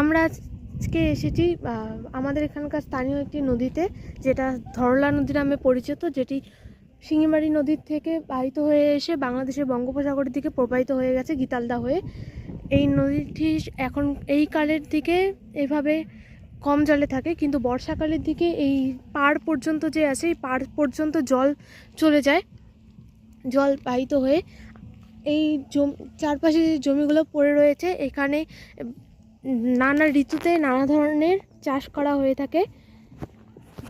আমরা আজকে এসেছি আমাদের এখানকার স্থানীয় একটি নদীতে, যেটা ধরলা নদী নামে পরিচিত, যেটি শিঙিমারি নদীর থেকে বাহিত হয়ে এসে বাংলাদেশের বঙ্গোপসাগরের দিকে প্রবাহিত হয়ে গেছে গীতালদা হয়ে। এই নদীটি এখন এই কালের দিকে এভাবে কম জলে থাকে, কিন্তু বর্ষাকালের দিকে এই পাড় পর্যন্ত যে আছে, এই পাড় পর্যন্ত জল চলে যায়, জল বাহিত হয়ে। এই জম, চারপাশে যে জমিগুলো পড়ে রয়েছে, এখানে নানা ঋতুতে নানা ধরনের চাষ করা হয়ে থাকে।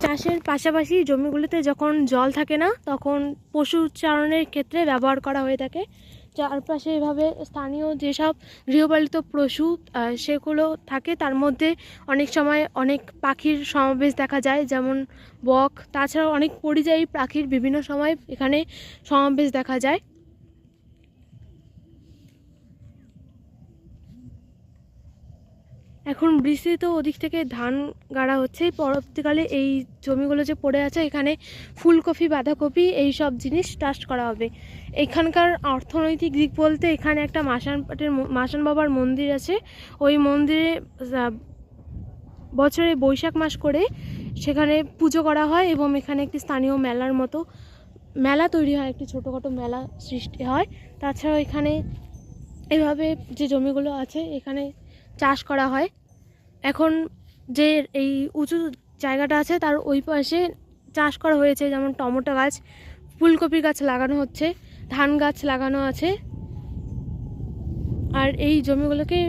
চাষের পাশাপাশি জমিগুলিতে যখন জল থাকে না, তখন পশু চারণের ক্ষেত্রে ব্যবহার করা হয়ে থাকে। চারপাশে এভাবে স্থানীয় যেসব গৃহপালিত পশু সেগুলো থাকে, তার মধ্যে অনেক সময় অনেক পাখির সমাবেশ দেখা যায়, যেমন বক। তাছাড়াও অনেক পরিযায়ী পাখির বিভিন্ন সময় এখানে সমাবেশ দেখা যায়। এখন বৃষ্টিতে ওদিক থেকে ধান গাড়া হচ্ছে পরবর্তীকালে এই জমিগুলো যে পড়ে আছে, এখানে ফুলকপি, বাঁধাকপি এই সব জিনিস চাষ করা হবে। এখানকার অর্থনৈতিক দিক বলতে এখানে একটা মাসান পাটের মাসান বাবার মন্দির আছে। ওই মন্দিরে বছরে বৈশাখ মাস করে সেখানে পুজো করা হয় এবং এখানে একটি স্থানীয় মেলার মতো, মেলা তৈরি হয়, একটি ছোটোখাটো মেলা সৃষ্টি হয়। তাছাড়াও এখানে এভাবে যে জমিগুলো আছে, এখানে চাষ করা হয়। এখন যে এই উঁচু জায়গাটা আছে, তার ওই পাশে চাষ করা হয়েছে, যেমন টমেটো গাছ, ফুলকপি গাছ লাগানো হচ্ছে, ধান গাছ লাগানো আছে। আর এই জমিগুলোকে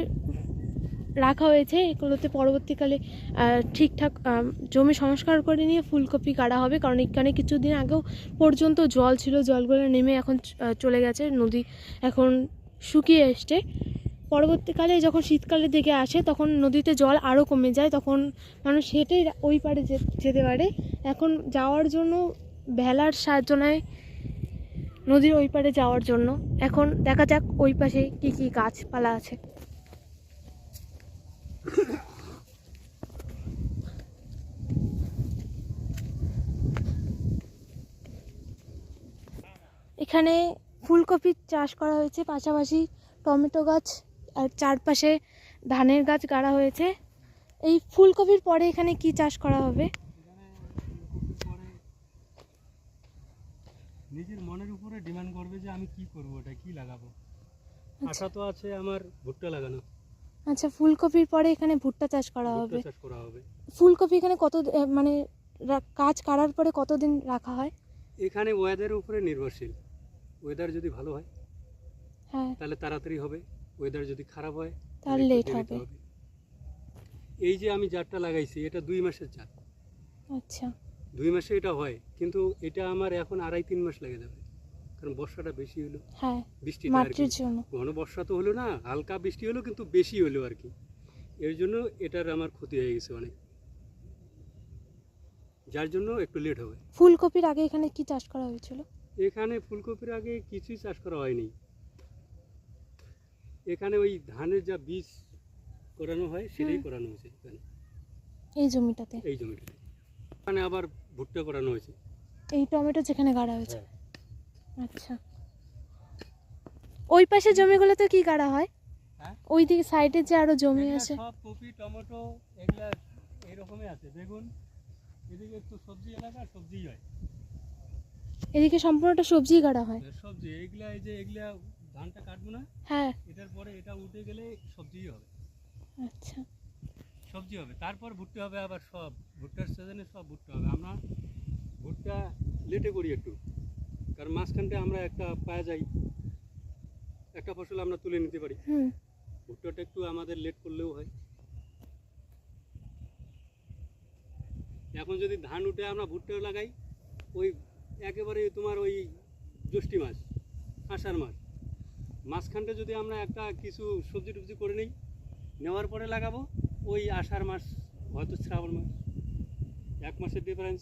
রাখা হয়েছে, এগুলোতে পরবর্তীকালে ঠিকঠাক জমি সংস্কার করে নিয়ে ফুলকপি কাটা হবে, কারণ এখানে কিছুদিন আগেও পর্যন্ত জল ছিল, জলগুলো নেমে এখন চলে গেছে, নদী এখন শুকিয়ে এসছে। পরবর্তীকালে যখন শীতকালের দিকে আসে, তখন নদীতে জল আরও কমে যায়, তখন মানুষ হেঁটে ওই পারে যেতে পারে। এখন যাওয়ার জন্য ভেলার সাহায্য নেয় নদীর ওই পারে যাওয়ার জন্য। এখন দেখা যাক ওই পাশে কী কী গাছপালা আছে। এখানে ফুলকপির চাষ করা হয়েছে, পাশাপাশি টমেটো গাছ আর চারপাশে ধানের গাছ গাড়া হয়েছে। এই ফুলকপির পরে এখানে কি চাষ করা হবে? নিজের মনের উপরে ডিমান্ড করবে যে আমি কি করব ওটা কি লাগাবো। আচ্ছা। আশা তো আছে আমার ভুট্টা লাগানো। আচ্ছা ফুলকপির পরে এখানে ভুট্টা চাষ করা হবে। চাষ করা হবে। ফুলকপি এখানে কত মানে কাজ কাটার পরে কতদিন রাখা হয়? এখানে ওয়েদারের উপরে নির্ভরশীল। ওয়েদার যদি ভালো হয় হ্যাঁ। তাহলে তাড়াতাড়ি হবে। ওয়েদার যদি খারাপ হয় তাহলে লেট হবে। এই যে আমি জারটা লাগাইছি এটা দুই মাসের জার। আচ্ছা। দুই মাসে এটা হয় কিন্তু এটা আমার এখন আড়াই তিন মাস লেগে যাবে কারণ বর্ষাটা বেশি হলো হ্যাঁ কি। মাটির জন্য। ঘন বর্ষা তো হলো না হালকা বৃষ্টি হলো কিন্তু বেশি হলো আর কি। এর জন্য এটার আমার ক্ষতি হয়ে গেছে অনেক। যার জন্য একটু লেট হবে। ফুলকপির আগে এখানে কি চাষ করা হয়েছিল? এখানে ফুলকপির আগে কিছুই চাষ করা হয়নি। এখানে ওই ধানের যা বীজ করানো হয় সেটাই। করানো হয়েছে এখানে। এই জমিটাতে? এই জমিটাতে। এখানে আবার ভুট্টা করানো হয়েছে। এই টমেটো যেখানে গাড়া হয়েছে? হ্যাঁ। আচ্ছা। ওই পাশে জমিগুলোতে কি গাড়া হয়? হ্যাঁ? ওই দিকে সাইডে যে আরও জমি আছে? সব কপি টমেটো এগুলা এইরকমই আছে। বেগুন এদিকে একটু সবজি এলাকা সবজিই হয়। এদিকে সম্পূর্ণটা সবজি গাড়া হয়। সবজি এগুলা এই যে এগুলা ধানটা কাটবো না হ্যাঁ। এটার পরে এটা উঠে গেলে সবজিই হবে। আচ্ছা। সবজি হবে। তারপর ভুট্টা হবে আবার সব। ভুট্টার সিজনে সব ভুট্টা হবে। আমরা ভুট্টা লেটে করি একটু। কারণ মাঝখানটা আমরা একটা পাওয়া যাই একটা ফসল আমরা তুলে নিতে পারি। ভুট্টাটা একটু আমাদের লেট করলেও হয়। এখন যদি ধান উঠে আমরা ভুট্টা লাগাই ওই একেবারে তোমার ওই জ্যৈষ্ঠী মাস আষাঢ় মাস। মাঝখানটা যদি আমরা একটা কিছু সবজি টবজি করে নিই, নেওয়ার পরে লাগাবো, ওই আষাঢ় মাস, হয়তো শ্রাবণ মাস, এক মাসের ডিফারেন্স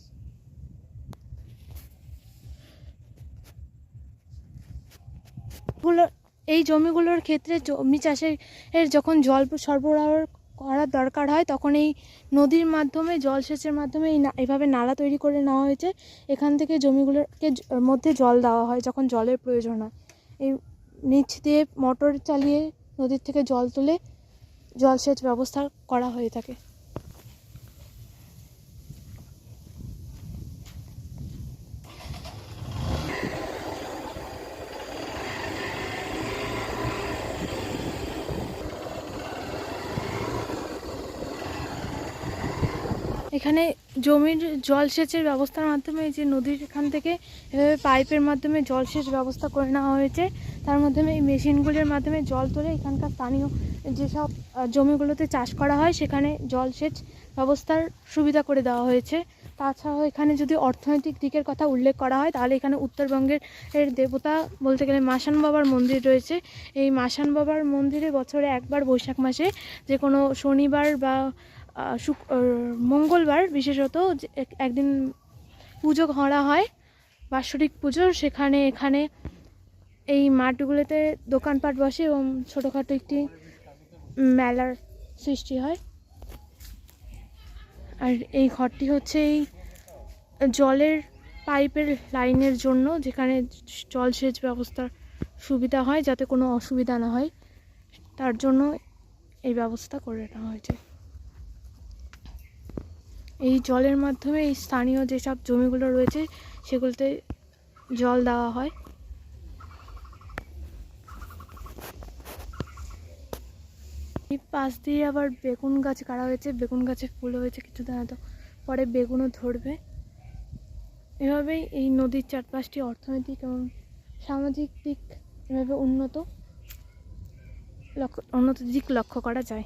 এই জমিগুলোর ক্ষেত্রে জমি চাষের যখন জল সরবরাহ করার দরকার হয়, তখন এই নদীর মাধ্যমে জলসেচের মাধ্যমে এই এভাবে নালা তৈরি করে নেওয়া হয়েছে। এখান থেকে জমিগুলোকে মধ্যে জল দেওয়া হয়, যখন জলের প্রয়োজন হয়। এই নিচ দিয়ে মোটর চালিয়ে নদীর থেকে জল তুলে জলসেচ ব্যবস্থা করা হয়ে থাকে। এখানে জমির জলসেচের ব্যবস্থার মাধ্যমে যে নদীর এখান থেকে এভাবে পাইপের মাধ্যমে জলসেচ ব্যবস্থা করে নেওয়া হয়েছে। তার মাধ্যমে এই মেশিনগুলির মাধ্যমে জল তুলে এখানকার স্থানীয় যেসব জমিগুলোতে চাষ করা হয়, সেখানে জলসেচ ব্যবস্থার সুবিধা করে দেওয়া হয়েছে। তাছাড়াও এখানে যদি অর্থনৈতিক দিকের কথা উল্লেখ করা হয়, তাহলে এখানে উত্তরবঙ্গের এর দেবতা বলতে গেলে মাসান বাবার মন্দির রয়েছে। এই মাসান বাবার মন্দিরে বছরে একবার বৈশাখ মাসে যে কোনো শনিবার বা শুক মঙ্গলবার বিশেষত একদিন পুজো করা হয়, বাৎসরিক পুজো। সেখানে এখানে এই মাঠগুলোতে দোকানপাট বসে এবং ছোটোখাটো একটি মেলার সৃষ্টি হয়। আর এই ঘরটি হচ্ছে এই জলের পাইপের লাইনের জন্য, যেখানে জলসেচ ব্যবস্থার সুবিধা হয়, যাতে কোনো অসুবিধা না হয়। তার জন্য এই ব্যবস্থা করে নেওয়া হয়েছে। এই জলের মাধ্যমে এই স্থানীয় যেসব জমিগুলো রয়েছে, সেগুলোতে জল দেওয়া হয়। এই পাশ দিয়ে আবার বেগুন গাছ কাটা হয়েছে, বেগুন গাছে ফুল হয়েছে কিছুদিন হয়তো পরে বেগুনও ধরবে। এভাবেই এই নদীর চারপাশটি অর্থনৈতিক এবং সামাজিক দিক এভাবে উন্নত লক্ষ্য উন্নত দিক লক্ষ্য করা যায়।